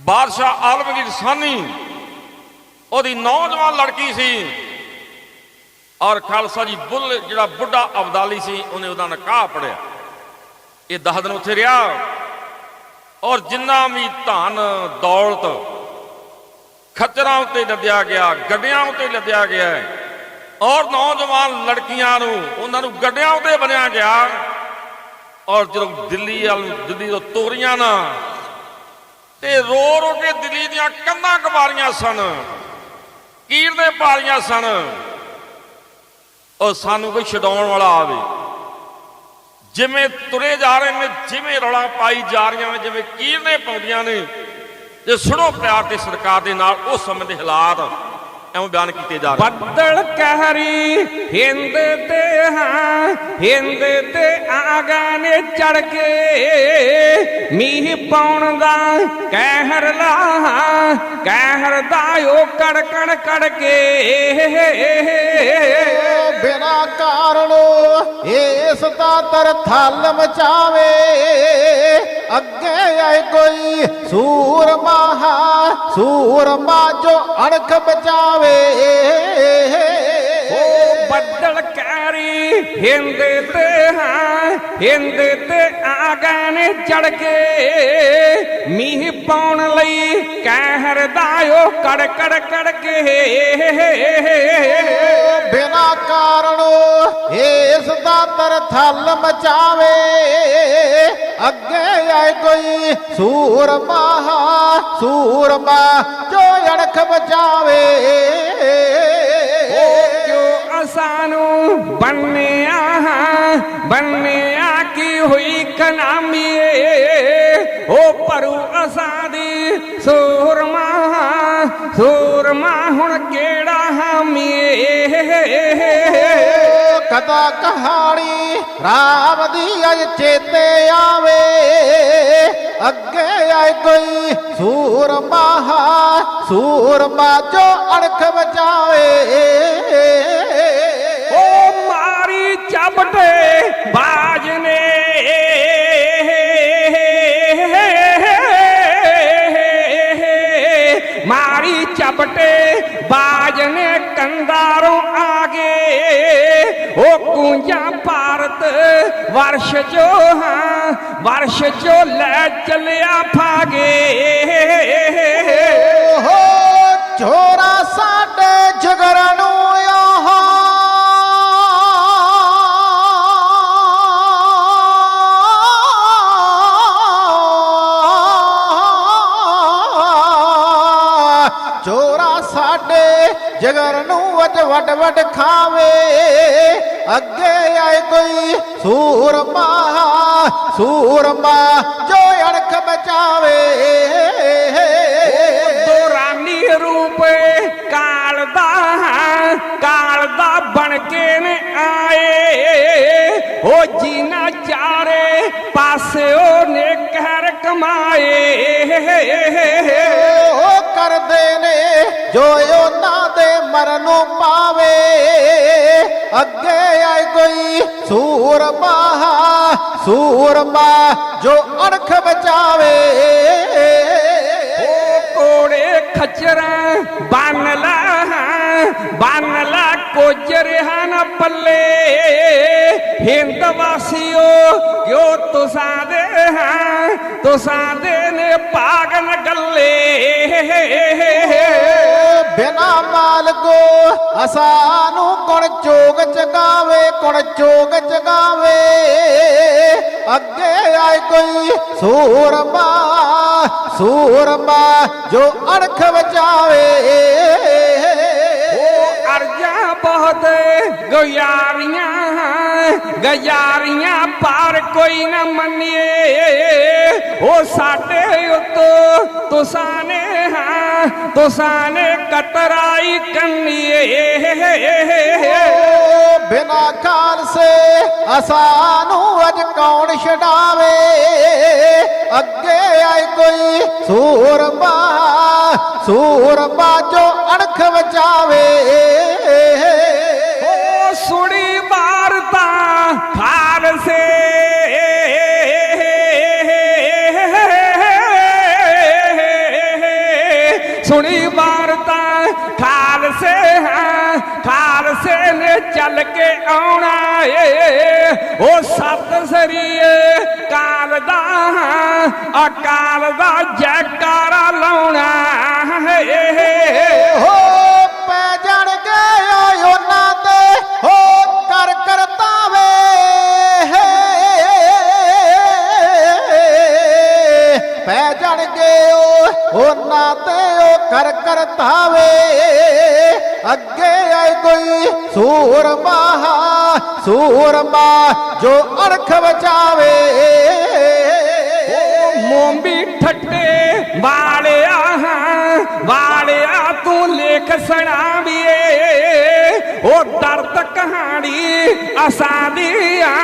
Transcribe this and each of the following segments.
ਬਾਦਸ਼ਾਹ ਆਲਮਗੀਰ ਸਾਨੀ ਉਹਦੀ ਨੌਜਵਾਨ ਲੜਕੀ ਸੀ। ਔਰ ਖਾਲਸਾ ਜੀ ਬੁੱਲ, ਜਿਹੜਾ ਬੁੱਢਾ ਅਬਦਾਲੀ ਸੀ, ਉਹਨੇ ਉਹਦਾ ਨਕਾਹ ਪੜਿਆ ਇਹ 10 ਦਿਨ ਉੱਥੇ ਰਿਹਾ। ਔਰ ਜਿੰਨਾ ਵੀ ਧਨ, ਦੌਲਤ ਖੱਚਰਾਂ ਉੱਤੇ ਲੱਦਿਆ ਗਿਆ, ਗੱਡਿਆਂ ਉੱਤੇ ਲੱਦਿਆ ਗਿਆ ਔਰ ਨੌਜਵਾਨ ਲੜਕੀਆਂ ਨੂੰ, ਉਹਨਾਂ ਨੂੰ ਗੱਡਿਆਂ ਉੱਤੇ ਬਣਿਆ ਗਿਆ। ਔਰ ਜਦੋਂ ਦਿੱਲੀ ਵੱਲ ਦਿੱਲੀ ਤੋਂ ਤੋਰੀਆਂ ਨਾ ਤੇ ਰੋ ਰੋ ਕੇ ਦਿੱਲੀ ਦੀਆਂ ਕੰਧਾਂ ਕਵਾਰੀਆਂ ਸਨ। ਕੀਰ ਦੇ ਪਾਲੀਆਂ ਸਨ। ਉਹ ਸਾਨੂੰ ਕੋਈ ਛਡਾਉਣ ਵਾਲਾ ਆਵੇ। ਜਿਵੇਂ ਤੁਰੇ ਜਾ ਰਹੇ ਨੇ, ਜਿਵੇਂ ਰੌਲਾ ਪਾਈ ਜਾ ਰਹੀਆਂ ਨੇ, ਜਿਵੇਂ ਕੀਰਨੇ ਪਾਉਂਦੀਆਂ ਨੇ, ਜੇ ਸੁਣੋ ਪਿਆਰ ਤੇ ਸਰਕਾਰ ਦੇ ਨਾਲ ਉਸ ਸਮੇਂ ਦੇ ਹਾਲਾਤ ਐਵੇਂ ਬਿਆਨ ਕੀਤੇ ਜਾ ਰਹੇ ਬੱਦਲ ਕਹਿਰੀ ਹਿੰਦ ਤੇ ਹਾਂ ਹਿੰਦ ਤੇ ਆਗਾ ਨੇ ਚੜ ਕੇ ਮੀਂਹ ਪਾਉਣ ਦਾ ਕਹਿਰ ਲਾ ਕਹਿਰ ਦਾ ਉਹ ਕੜਕਣ ਕੜ ਕੇ। ਬਿਨਾ ਕਾਰਨ ਇਸ ਦਾ ਦਰ ਥਲ ਮਚਾਵੇ। ਅੱਗੇ ਆਏ ਕੋਈ ਸੂਰਮਾ ਸੂਰਮਾ ਜੋ ਅਣਖ ਬਚਾਵੇ। ਉਹ ਬੱਦਲ ਕਹਿਰੀ ਹਿੰਦ ਤੇ ਹਾਂ, ਹਿੰਦ ਤੇ ਆਗਾ ਨੇ ਚੜ ਕੇ। ਮੀਂਹ ਪਾਉਣ ਲਈ ਕਹਿਰ ਦਾ ਉਹ ਕੜ ਕੜ ਕੜ ਕੇ। ਬਿਨਾ ਕਾਰਨ ਇਸ ਦਾ ਦਰ ਥਲ ਮਚਾਵੇ। ਅੱਗੇ ਆਏ ਕੋਈ ਸੂਰਮਾ ਸੂਰਮਾ ਜੋ ਅਣਖ ਬਚਾਵੇ ਉਹ ਕਿਉਂ ਅਸਾਨੂੰ ਬੰਨਿਆ ਹਾਂ, ਬੰਨਿਆ ਕੀ ਹੋਈ ਕਨਾਮੀਏ। ਉਹ ਪਰੂ ਅਸਾਂ ਦੀ ਸੂਰਮਾ ਸੂਰਮਾ ਹੁਣ ਕਿਹੜਾ ਕਦਾ ਕਹਾਣੀ ਰਾਮ ਦੀ ਅਜ ਚੇਤੇ ਆਵੇ, ਅੱਗੇ ਆਏ ਕੋਈ ਸੂਰਮਾ ਸੂਰਮਾ ਜੋ ਅਣਖ ਬਚਾਵੇ ਉਹ ਮਾਰੀ ਚਪਟੇ ਬਾਜ ਨੇ। ਮਾਰੀ ਚਪਟੇ ਬਾਜ ਨੇ ਕੰਦਾਰੋਂ ਉਹ ਕੂੰਜਾਂ ਭਾਰਤ ਵਰਸ਼ ਜੋ ਹਾਂ ਵਰਸ਼ ਜੋ ਲੈ ਚੱਲਿਆ ਫਾਗੇ ਸਾਡੇ ਜਗਰ ਨੂੰ ਵਜ ਵਡ ਵਡ ਖਾਵੇ ਅੱਗੇ ਆਏ ਕੋਈ ਸੂਰਮਾ ਸੂਰਮਾ ਜੋ ਅਣਖ ਬਚਾਵੇ। ਦੁਰਾਨੀ ਰੂਪ ਕਾਲ ਦਾ ਕਾਲ ਦਾ ਬਣ ਕੇ ਨੇ ਆਏ। ਹੋ ਜੀਨਾ ਚਾਰੇ ਪਾਸਿਓ ਨੇ ਕਹਿਰ ਕਮਾਏ। ਉਹ ਕਰਦੇ ਨੇ ਜੋ ਉਹਨਾਂ ਦੇ ਮਰਨ ਪਾਵੇ, ਅੱਗੇ ਆਏ ਕੋਈ ਸੂਰਮਾ ਸੂਰਮਾ ਜੋ ਅਣਖ ਬਚਾਵੇ। ਉਹ ਕੋੜੇ ਖਚਰਾਂ ਬੰਨ ਲਾ ਬੰਨ ਲਾ, ਕੋਜਰ ਹਨ ਪੱਲੇ। ਹਿੰਦ ਵਾਸੀਓ, ਕਿਉ ਤੁਸਾਂ ਦੇ ਹਾਂ, ਤੁਸਾਂ ਦੇ ਨੇ ਪਾਗਨ ਗੱਲੇ? ਬਿਨਾ ਮਾਲਕੋ ਅਸਾਨੂੰ ਕੋਣ ਚੋਗ ਚਗਾਵੇ ਕੋਣ ਚੋਗ ਚਗਾਵੇ। ਅੱਗੇ ਆਏ ਕੋਈ ਸੂਰਮਾ ਸੂਰਮਾ ਜੋ ਅਣਖ ਬਚਾਵੇ ਉਹ ਅਰਜਾਂ ਬਹੁਤ ਗੁਜ਼ਾਰੀਆਂ ਗਜ਼ਾਰੀਆਂ ਪਾਰ ਕੋਈ ਨਾ ਮੰਨੀਏ। ਉਹ ਸਾਡੇ ਉਤੋਂ ਤੁਸਾਂ ਨੇ ਹਾਂ, ਤੁਸਾਂ ਕਤਰਾਈ ਕੰਨੀਏ। ਓ ਬਿਨਾ ਖਾਲਸੇ ਅਸਾਨੂੰ ਅਜ ਕੌਣ ਛਡਾਵੇ? ਅੱਗੇ ਆਏ ਕੋਈ ਸੂਰਬਾ ਸੂਰਬਾ ਜੋ ਅਣਖ ਬਚਾਵੇ ਸੁਣੀ ਵਾਰਤਾ ਖਾਲਸੇ ਹੈ ਖਾਲਸੇ ਨੇ ਚੱਲ ਕੇ ਆਉਣਾ ਏ। ਉਹ ਸਤ ਸਰੀਏ ਕਾਲ ਦਾ ਹਾਂ, ਅਕਾਲ ਦਾ ਜੈਕਾਰਾ ਲਾਉਣਾ ਏ ਹੋ ਪੈ ਜਾਣਗੇ ਓਏ ਉਹਨਾਂ ਦੇ ਹੋ ਕਰ ਕਰਤਾਵੇ ਪੈ ਜਾਣਗੇ ਓ ਉਹਨਾਂ ਤੇ ਕਰ ਕਰਤਾਵੇ ਅੱਗੇ ਆਏ ਕੋਈ ਸੂਰਮਾ ਸੂਰਮਾ ਜੋ ਅਰਖ ਬਚਾਵੇ। ਮੋਂਬੀ ਠੱਟੇ ਵਾਲਿਆ ਹਾਂ, ਵਾਲਿਆ ਤੂੰ ਲੇਖ ਸੁਣਾਵੀਏ। ਉਹ ਦਰਦ ਕਹਾਣੀ ਅਸਾਦੀ ਆ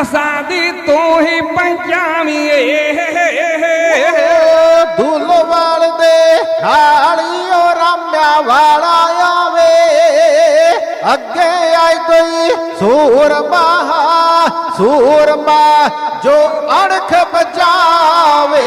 ਅਸਾਂ ਤੂੰ ਹੀ ਪਹੁੰਚਾਵੀਏ। ਕੇ ਆਏ ਕੋਈ ਸੂਰਮਾ ਸੂਰਮਾ ਜੋ ਅਣਖ ਬਚਾਵੇ।